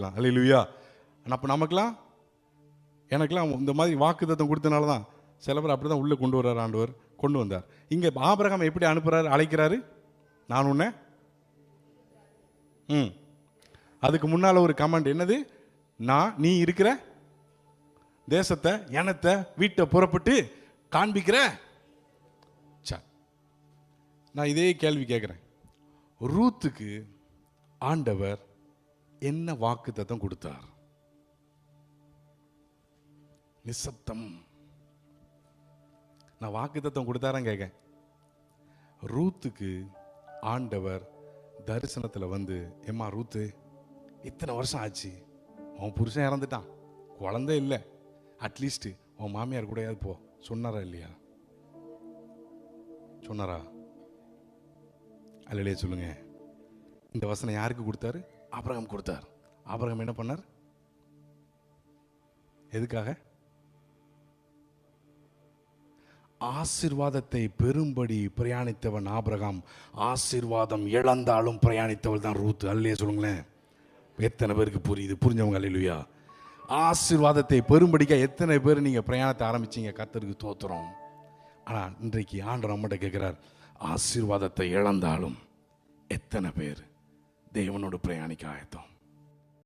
இருக்கலாம் அல்லையா அப்போ நமக்கெல்லாம் எனக்கெல்லாம் இந்த மாதிரி வாக்குத்தத்தம் கொடுத்தனால தான் சில பேர் அப்படி தான் உள்ளே கொண்டு வர்றார் ஆண்டவர் கொண்டு வந்தார். இங்கே ஆபரகம் எப்படி அனுப்புகிறாரு அழைக்கிறாரு? நான் உன்னை ம். அதுக்கு முன்னால் ஒரு கமெண்ட் என்னது? நான் நீ இருக்கிற தேசத்தை எனத்தை வீட்டை புறப்பட்டு காண்பிக்கிற. நான் இதே கேள்வி கேட்குறேன். ரூத்துக்கு ஆண்டவர் என்ன வாக்கு கொடுத்தார்? நிசப்தம். நான் வாக்கு தத்தம் கொடுத்தாரன் கேட்க ரூத்துக்கு ஆண்டவர் தரிசனத்தில் வந்து எம்மா ரூத்து இத்தனை வருஷம் ஆச்சு. உன் புருஷன் இறந்துட்டான். குழந்தை இல்லை. அட்லீஸ்ட்டு உன் மாமியார் கூடயாவது போ. சொன்னாரா இல்லையா? சொன்னாரா? அல்லையே சொல்லுங்க. இந்த வசனம் யாருக்கு கொடுத்தாரு? ஆபரகம் கொடுத்தார். ஆபரகம் என்ன பண்ணார்? எதுக்காக? ஆசிர்வாதத்தை பெரும்படி பிரயாணித்தவன் ஆபிரகாம். ஆசிர்வாதம் இழந்தாலும் பிரயாணித்தவள் தான் ரூத் அல்லையே சொல்லுங்களேன். எத்தனை பேருக்கு புரியுது? புரிஞ்சவங்க அல்லையா? ஆசிர்வாதத்தை பெரும்படிக்க எத்தனை பேர் நீங்கள் பிரயாணத்தை ஆரம்பிச்சீங்க? கத்தருக்கு தோத்துறோம் ஆனால் இன்றைக்கு ஆண்டு நம்மகிட்ட கேட்குறார் ஆசீர்வாதத்தை இழந்தாலும் எத்தனை பேர்? தேவனோடு பிரயாணிக்க ஆயத்தம்.